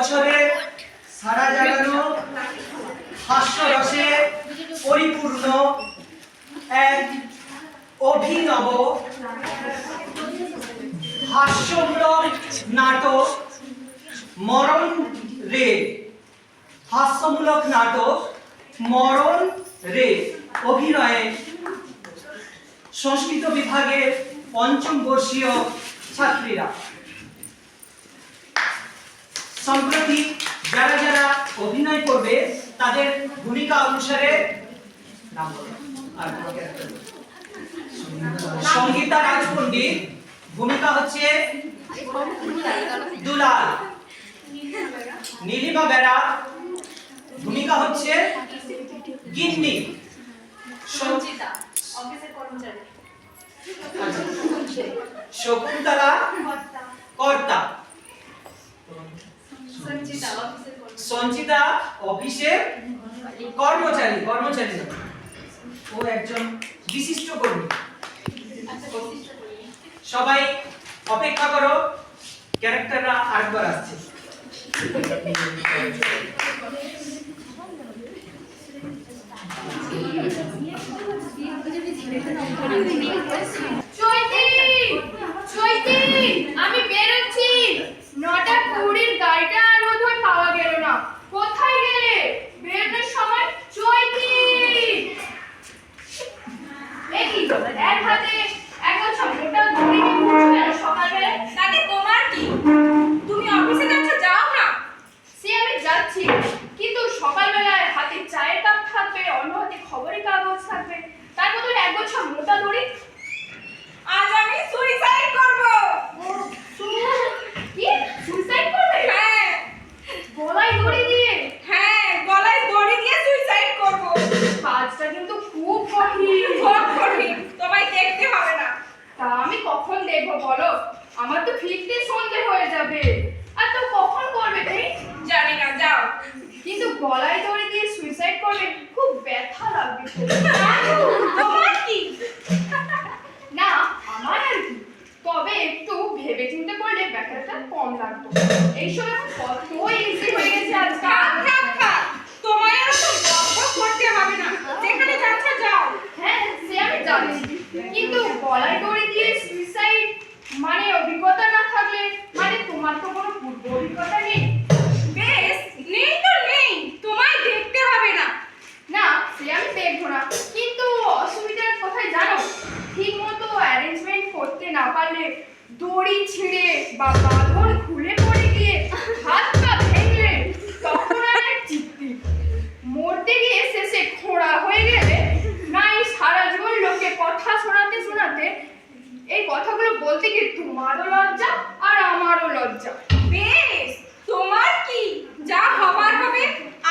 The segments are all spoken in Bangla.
বছরের সারা জাগানো হাস্যরসে পরিপূর্ণ এক অভিনব হাস্যমূলক নাটক মরণ রে। হাস্যমূলক নাটক মরণ রে। অভিনয়ে সংস্কৃত বিভাগের পঞ্চম বর্ষীয় ছাত্রীরা। সম্প্রতি যারা যারা অভিনয় করবে তাদের ভূমিকা অনুসারে নাম আর। সঙ্গীতা রাজ পণ্ডিত ভূমিকা হচ্ছে দুলাল। নীলিমা বেড়া ভূমিকা হচ্ছে গিন্নি। সঞ্চিতা অফিসের কর্মচারী। আচ্ছা। শকুন্তলা কর্তা সঞ্চিতা অফিসের কর্মচারী সঞ্চিতা অফিসের কর্মচারী কর্মচারী। ও একজন বিশিষ্ট কর্মী। সবাই অপেক্ষা করো, ক্যারেক্টাররা আরেকবার আসছে। চৈতি চৈতি, আমি বেরোচ্ছি। নটা কুড়ির গাড়িটা আর বোধ পাওয়া গেল না কোথায় গেলে বেরোনোর সময় চৈতি এই কি এক হাতে এখন সব মোটা দড়ি নিয়ে ঘুরছো কেন সকালবেলা তাতে তোমার কি তুমি অফিসে যাচ্ছ যাও না সে আমি যাচ্ছি কিন্তু সকালবেলায় হাতে চায়ের কাপ থাকবে অন্য হাতে খবরের কাগজ থাকবে তার বদলে এক বছর মোটা দড়ি আজ আমি সুইসাইড করব কি সুইসাইড করবে হ্যাঁ গলায় দড়ি দিয়ে হ্যাঁ গলায় দড়ি দিয়ে সুইসাইড করব কাজটা কিন্তু কঠিন তোমায় দেখতে হবে না। তা আমি কখন দেখব বলো? আমার তো ফিরতে সন্ধে হয়ে যাবে। আর তো কখন করবে তুমি? জানি না যাও। কিন্তু গলায় দড়ি দিয়ে সুইসাইড করবে খুব ব্যথা লাগবে। তোমার কি? না আমার আর কি। তবে একটু ভেবে চিন্তে করলে ব্যথাটা কম লাগতো এইসব এখন কত ইজি হয়ে গেছে আজকাল। তোমায় আর করতে হবে না। যেখানে যাচ্ছ যাও। হ্যাঁ সে আমি জানি। কিন্তু গলায় দড়ি দিয়ে সুইসাইড মানে অভিজ্ঞতা না থাকলে? মানে তোমার তো কোনো পূর্ব অভিজ্ঞতা নেই। বেশ নেই তো নেই। তোমায় দেখতে হবে না। না সে আমি দেখব না। কিন্তু অসুবিধার কোথায় জানো ঠিক মতো অ্যারেঞ্জমেন্ট করতে না পারলে দড়ি ছিঁড়ে বা বাঁধন খুলে পড়ে গিয়ে হাত মরতে গিয়ে শেষে খোঁড়া হয়ে গেলে নাই সারা জীবন লোকে কথা শোনাতে শোনাতে এই কথাগুলো বলতে গিয়ে তোমারও লজ্জা আর আমারও লজ্জা। বেশ তোমার কি? যা হবার হবে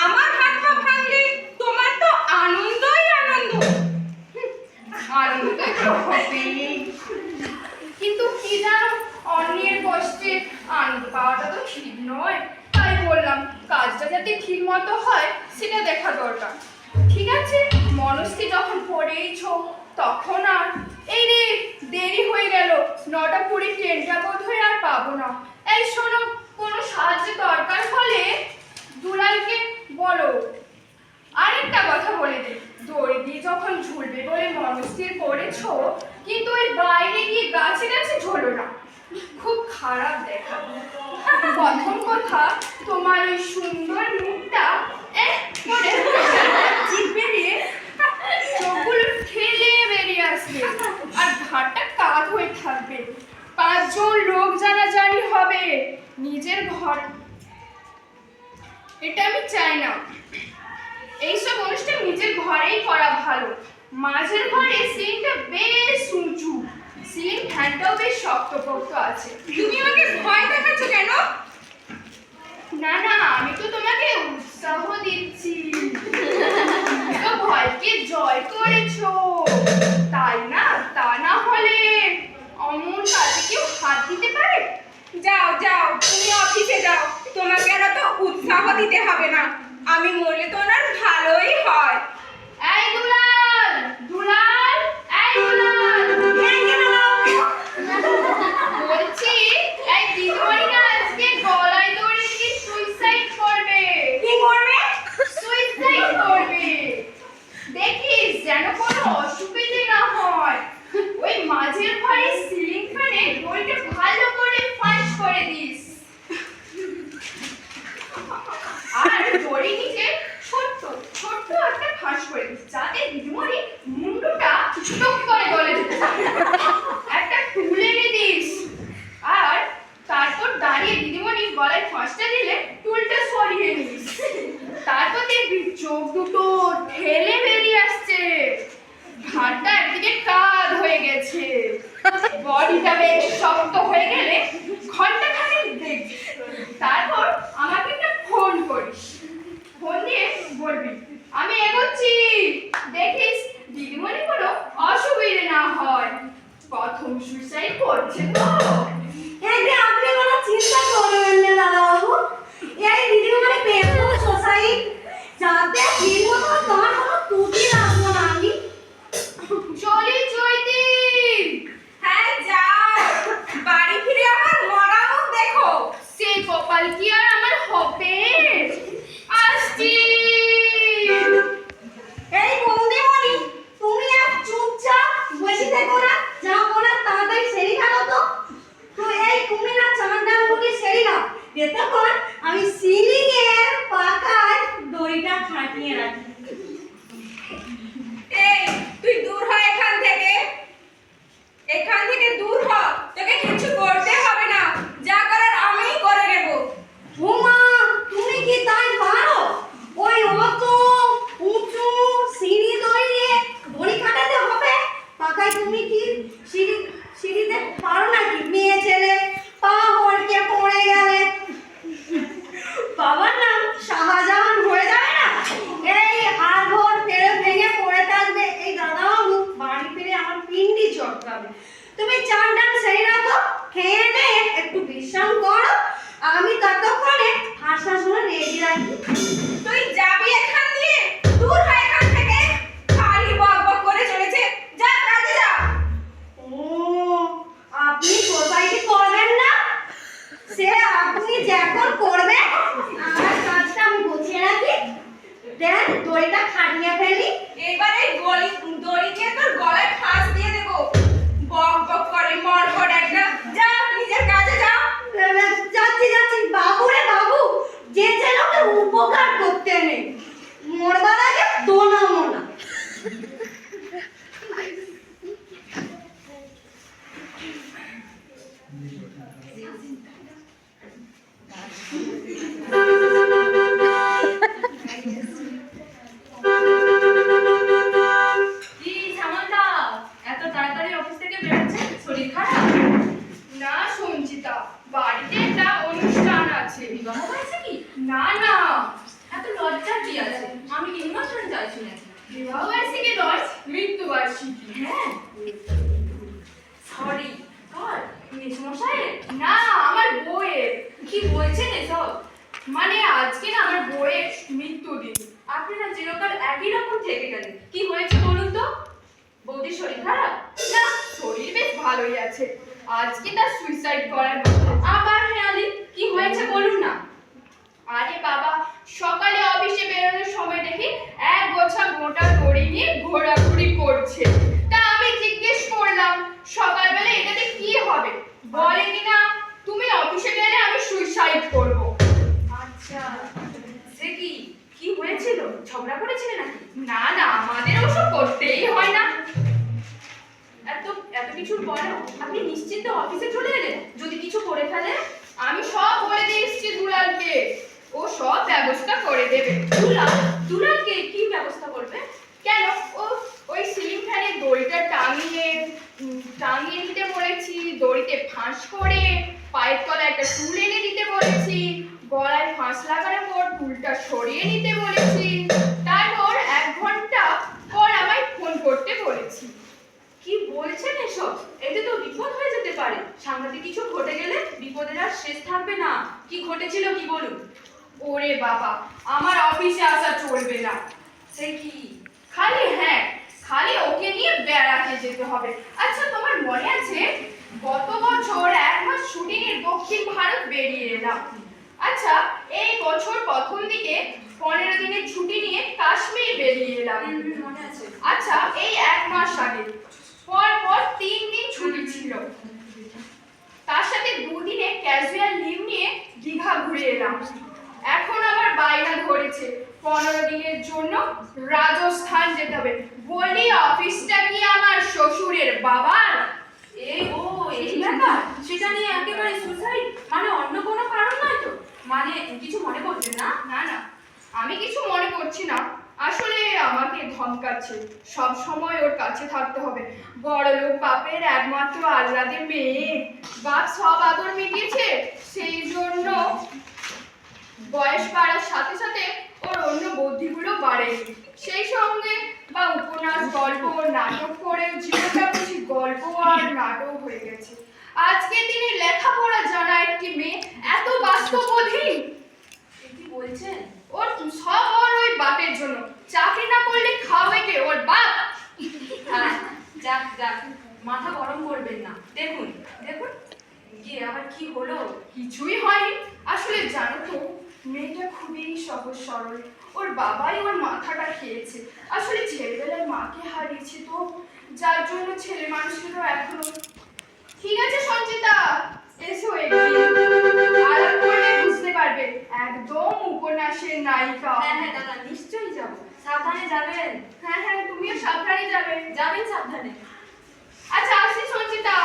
আমার হাত পা ভাঙলে তোমার তো আনন্দই আনন্দ। আনন্দ তো হবেই। কিন্তু কি জানো অন্যের কষ্টে আনন্দ পাওয়াটা তো ঠিক নয়। তাই বললাম কাজটা যাতে ঠিক মতো হয় সেটা দেখা দরকার। ঠিক আছে? মনস্থি যখন পড়েইছ, তখন আর এই রে, দেরি হয়ে গেল। নটা কুড়ি ট্রেনটা বোধ হয়ে আর পাবো না। এই শোনো, কোনো সাহায্য দরকার হলে দুলালকে বলো আরেকটা কথা বলে দিই দড়ি দিয়ে যখন ঝুলবে বলে মনস্থির করেছ কিন্তু ওই বাইরে গিয়ে গাছে গাছে ঝোলো না খুব খারাপ দেখা প্রথম কথা তোমার ওই সুন্দর মুখটা এক করে জিভ বেরিয়ে চোখগুলো ঠেলে বেরিয়ে আসবে আর ঘাটটা কাত হয়ে থাকবে পাঁচজন লোক জানাজানি হবে নিজের ঘর এটা আমি চাই না এইসব অনুষ্ঠান নিজের ঘরেই করা ভালো। মাঝের ঘরে সিলিংটা বেশ উঁচু। সিলিং ফ্যানটাও বেশ শক্তপোক্ত আছে। তুমি আমাকে ভয় দেখাচ্ছ কেন? না না আমি তো তোমাকে উৎসাহ দিচ্ছি। তো ভয়কে জয় করেছ। তাই না? তা না হলে অমন কাজে কেউ হাত দিতে পারে? যাও যাও তুমি অফিসে যাও। তোমাকে আর তো উৎসাহ দিতে হবে না। আমি মরলে তো ওনার ভালোই হয়। এই আমি তিন মাস ধরে যাই শুনেছি বিবাহবার্ষিকী নয় মৃত্যুবার্ষিকী। হ্যাঁ? সরি কার মেসমশাই না আমার বউয়ের। কি বলছেন এসব? মানে আজকে না আমার বউয়ের মৃত্যুদিন। আপনারা চিরকাল একই রকম থেকে গেলেন। কি হয়েছে বলুন তো? বৌদির শরীর খারাপ? না শরীর বেশ ভালোই আছে। আজকে তার সুইসাইড করার আবার হেয়ালি কি debe. যেতে হবে। আচ্ছা তোমার মনে আছে গত বছর একমাস শুটিং এর দক্ষিণ ভারত বেরিয়ে এলাম। আচ্ছা এই বছর প্রথম দিকে পনেরো দিনের ছুটি নিয়ে কাশ্মীর বেরিয়ে এলাম। আচ্ছা এই এক মাস আগে। পর পর তিন দিন ছুটি ছিল। তার সাথে দুদিনে ক্যাজুয়াল লিভ নিয়ে দীঘা ঘুরে এলাম। এখন আবার বাইনা ধরেছে। পনেরো দিনের জন্য রাজস্থান যেতে হবে। বলি অফিসটা কি আমার শ্বশুরের বাবার? এই ও এই ব্যাপার? সেটা নিয়ে একেবারে সুসাইড মানে অন্য কোনো কারণ নয় তো? মানে কিছু মনে করছে না? না না আমি কিছু মনে করছি না। আসলে আমাকে ধমকাচ্ছে। সব সময় ওর কাছে থাকতে হবে। বড় লোক বাপের একমাত্র আজরাদের মেয়ে। বাপ সব আদর মিটিয়েছে। সেই জন্য বয়স বাড়ার সাথে সাথে ওর অন্য বুদ্ধিগুলো বাড়ে। সেই সঙ্গে বা উপন্যাস, গল্প, নাটক করে জীবনটা বেশি গল্প আর নাটক হয়ে গেছে। আজকের দিনে বাবাই আমার মাথাটা খেয়েছে। আসলে ছেলেবেলায় মাকে হারিয়েছে তো যার জন্য ছেলে মানুষেরও এখনও ঠিক আছে সঞ্চিতা এসো আলাপ করলে বুঝতে পারবে একদম উপন্যাসের নায়িকা। হ্যাঁ হ্যাঁ দাদা নিশ্চয়ই যাব। সাবধানে যাবেন। হ্যাঁ হ্যাঁ তুমিও সাবধানে যাবে। যাবেন সাবধানে। আচ্ছা আসি সঞ্চিতা।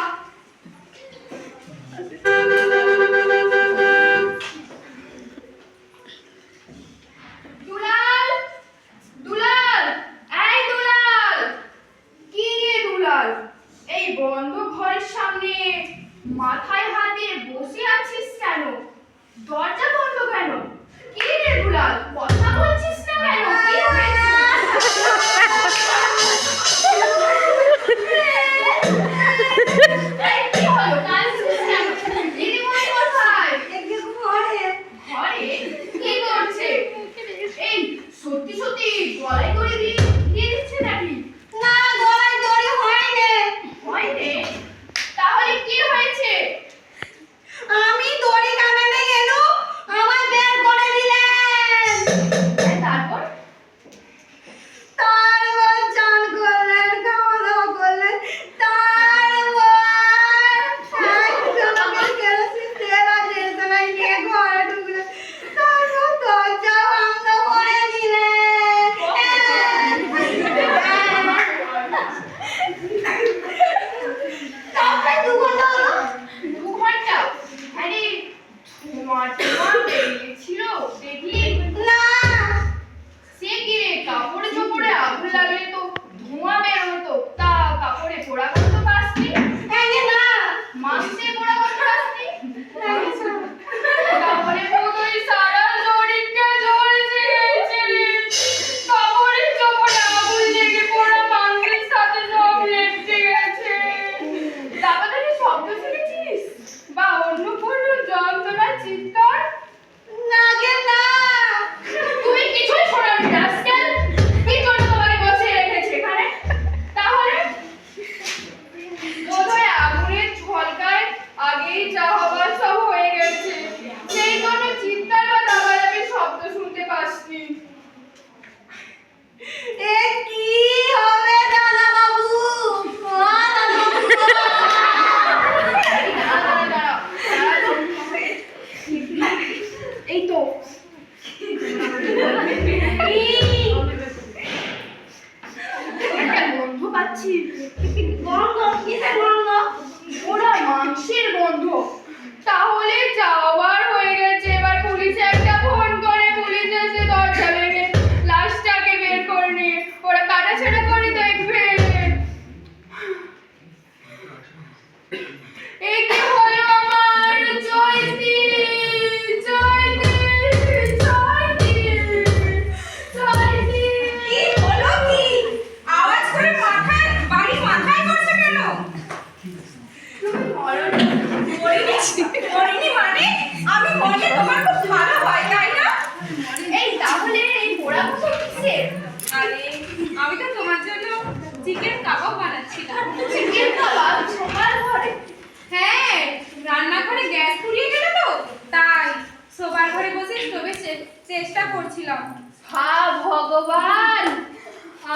করছিলাম। হা ভগবান!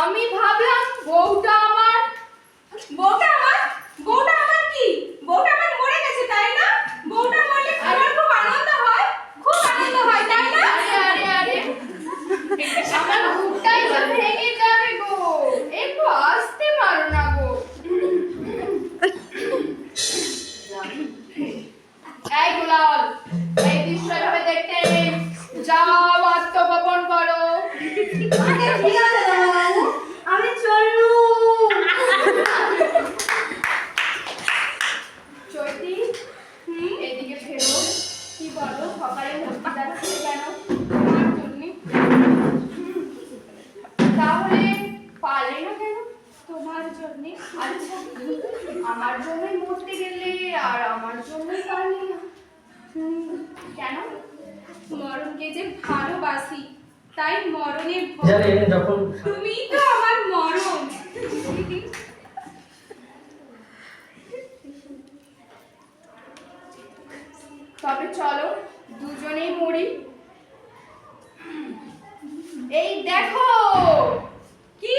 আমি ভাবলাম বউটা আমার বউটা আমার জন্যই পারলি না। কেন? মরণকে যে ভালোবাসি তাই মরণের জানেন যখন তুমি তো আমার মরণ। তবে চলো দুজনেই মরি। এই দেখো কি?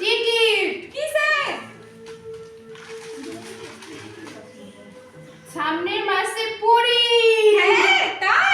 টিকিট। কিসে সামনের মাসে পুরি হ্যাঁ তাই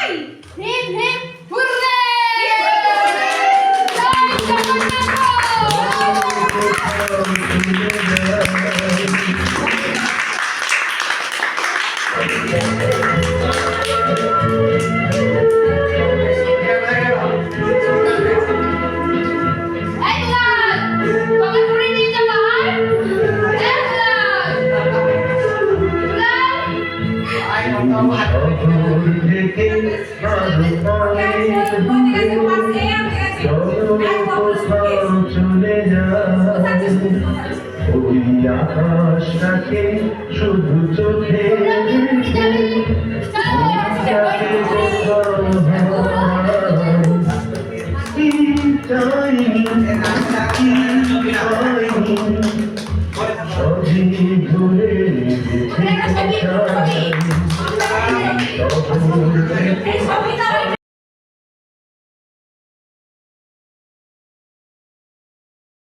আকাশটাকে শুধু